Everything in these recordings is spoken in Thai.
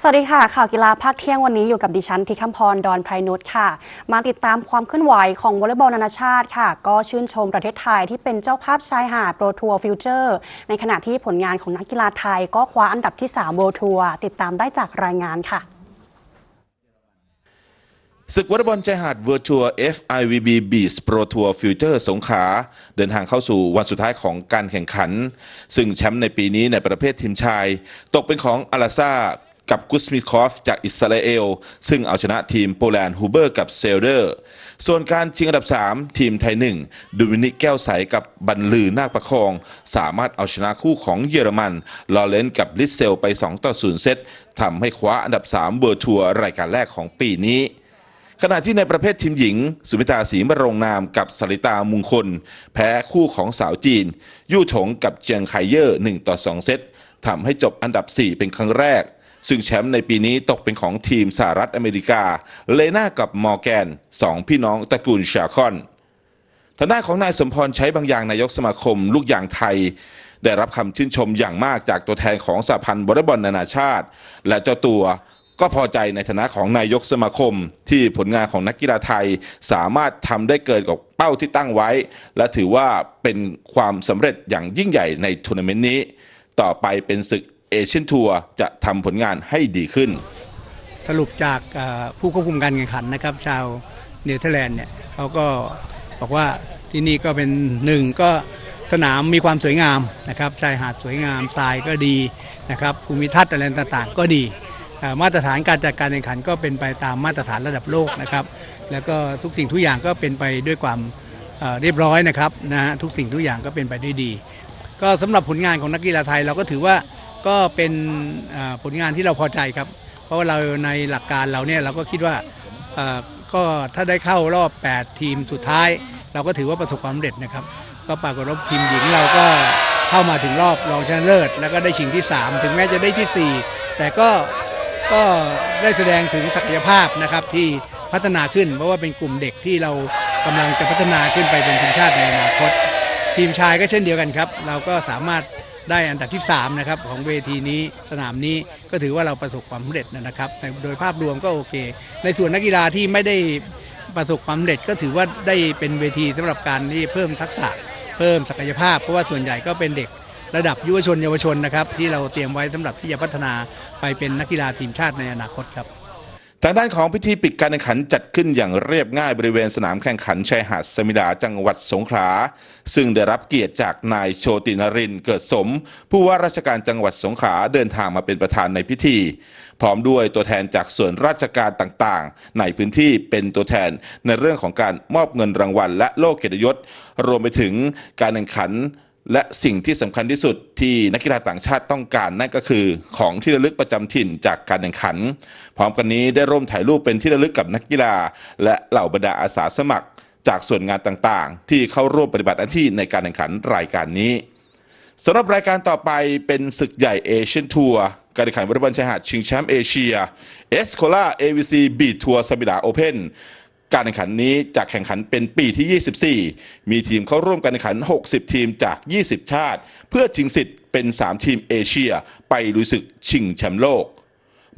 สวัสดีค่ะ ข่าวกีฬาภาคเที่ยงวันนี้อยู่กับดิฉันทิคำพรดอนไพรนุชค่ะ มาติดตามความเคลื่อนไหวของวอลเลย์บอลนานาชาติค่ะ ก็ชื่นชมประเทศไทยที่เป็นเจ้าภาพชายหาดโปรทัวร์ฟิวเจอร์ ในขณะที่ผลงานของนักกีฬาไทย ก็คว้าอันดับที่3โบทัวร์ติดตามได้จากรายงานค่ะศึกวอลเลย์บอลชายหาด Virtual FIVB Beach Pro Tour Future สงขลาเดินทางเข้าสู่วันสุดท้ายของการแข่งขัน ซึ่งแชมป์ในปีนี้ในประเภททีมชาย ตกเป็นของอาลาซา กับกุสมิคอฟจากอิสราเอล ซึ่งเอาชนะทีมโปแลนด์ฮูเบอร์กับเซลเดอร์ ส่วนการชิงอันดับ 3 ทีมไทยหนึ่งดูมินิกแก้วใสกับบรรลือนาคประคอง สามารถเอาชนะคู่ของเยอรมันลอเรนกับลิสเซลไป 2 ต่อ 0 เซตทำให้คว้าอันดับ 3 เบอร์ทัวร์รายการแรกของปีนี้ขณะที่ในประเภททีมหญิง สุมิตาศรีมรงนามกับสริตามุงคล แพ้คู่ของสาวจีน ยู่ฉงกับเจียงไคเยอร์1ต่อ 2 เซตทำให้จบอันดับ 4 เป็นครั้งแรก ซึ่งแชมป์ในปีนี้ตกเป็นของทีมสหรัฐอเมริกา เลนากับมอร์แกนสองพี่น้องตระกูลชาคอนทางด้านของนายสมพรใช้บางอย่างนายกสมาคม ลูกยางไทย ได้รับคำชื่นชมอย่างมากจากตัวแทนของสหพันธ์วอลเลย์บอลนานาชาติ และเจ้าตัวก็พอใจในฐานะของนายกสมาคม ที่ผลงานของนักกีฬาไทยสามารถทำได้เกินกว่าเป้าที่ตั้งไว้ และถือว่าเป็นความสำเร็จอย่างยิ่งใหญ่ในทัวร์นาเมนต์นี้ ต่อไปเป็นศึก เอเชียนทัวร์จะทำผลงานให้ดีขึ้น สรุปจากผู้ควบคุมการแข่งขันนะครับ ชาวเนเธอร์แลนด์เนี่ยเขาก็บอกว่าที่นี่ก็เป็นหนึ่งก็สนามมีความสวยงามนะครับชายหาดสวยงามทรายก็ดีนะครับภูมิทัศน์อะไรต่างๆ ก็ดีมาตรฐานการจัดการแข่งขันก็เป็นไปตามมาตรฐานระดับโลกนะครับแล้วก็ทุกสิ่งทุกอย่างก็เป็นไปด้วยความเรียบร้อยนะครับนะฮะทุกสิ่งทุกอย่างก็เป็นไปด้วยดี ก็สำหรับผลงานของนักกีฬาไทยเราก็ถือว่า ก็เป็นผลงานที่เราพอใจครับ เพราะว่าเราในหลักการเราเนี่ยเราก็คิดว่าก็ถ้าได้เข้ารอบ 8 ทีมสุดท้าย เราก็ถือว่าประสบความสำเร็จนะครับ ก็ปรากฏว่าทีมหญิงเราก็เข้ามาถึงรอบรองชนะเลิศ แล้วก็ได้ชิงที่ 3 ถึงแม้จะได้ที่ 4 แต่ก็ก็ได้แสดงถึงศักยภาพนะครับที่พัฒนาขึ้นเพราะว่าเป็นกลุ่มเด็กที่เรากำลังจะพัฒนาขึ้นไปเป็นทีมชาติในอนาคต ทีมชายก็เช่นเดียวกันครับ เราก็สามารถ ได้อันดับที่3นะครับของเวทีนี้สนามนี้ก็ถือว่าเราประสบความสำเร็จนะครับโดยภาพรวมก็โอเค ในส่วนนักกีฬาที่ไม่ได้ประสบความสำเร็จก็ถือว่าได้เป็นเวทีสำหรับการที่เพิ่มทักษะเพิ่มศักยภาพ เพราะว่าส่วนใหญ่ก็เป็นเด็กระดับยุวชนเยาวชนนะครับที่เราเตรียมไว้สำหรับที่จะพัฒนาไปเป็นนักกีฬาทีมชาติในอนาคตครับ ทางด้านของพิธีปิดการแข่งขันจัดขึ้นอย่างเรียบง่ายบริเวณสนามแข่งขันชายหาดสมิดาจังหวัดสงขลา ซึ่งได้รับเกียรติจากนายโชตินรินเกิดสม ผู้ว่าราชการจังหวัดสงขลาเดินทางมาเป็นประธานในพิธี พร้อมด้วยตัวแทนจากส่วนราชการต่างๆ ในพื้นที่เป็นตัวแทนในเรื่องของการมอบเงินรางวัลและโล่เกียรติยศ รวมไปถึงการแข่งขัน และสิ่งที่สำคัญที่สุดที่นักกีฬาต่างชาติต้องการนั่นก็คือของที่ระลึกประจำถิ่นจากการแข่งขัน พร้อมกันนี้ได้ร่วมถ่ายรูปเป็นที่ระลึกกับนักกีฬา และเหล่าบรรดาอาสาสมัคร จากส่วนงานต่างๆ ที่เข้าร่วมปฏิบัติหน้าที่ในการแข่งขันรายการนี้สำหรับรายการต่อไปเป็นศึกใหญ่เอเชียนทัวร์การแข่งขันวอลเลย์บอลชายหาดชิงแชมป์เอเชียเอสโคล่า AVC บีทัวร์สมิดาโอเพน การแข่งขันนี้จะแข่งขันเป็นปีที่ 24 มีทีมเข้าร่วมการแข่งขัน 60 ทีมจาก 20 ชาติ เพื่อชิงสิทธิ์เป็น 3 ทีมเอเชีย ไปลุยศึกชิงแชมป์โลก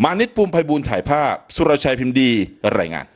มานิตภูมิไพบูลถ่ายภาพ สุรชัยพิมพ์ดี รายงาน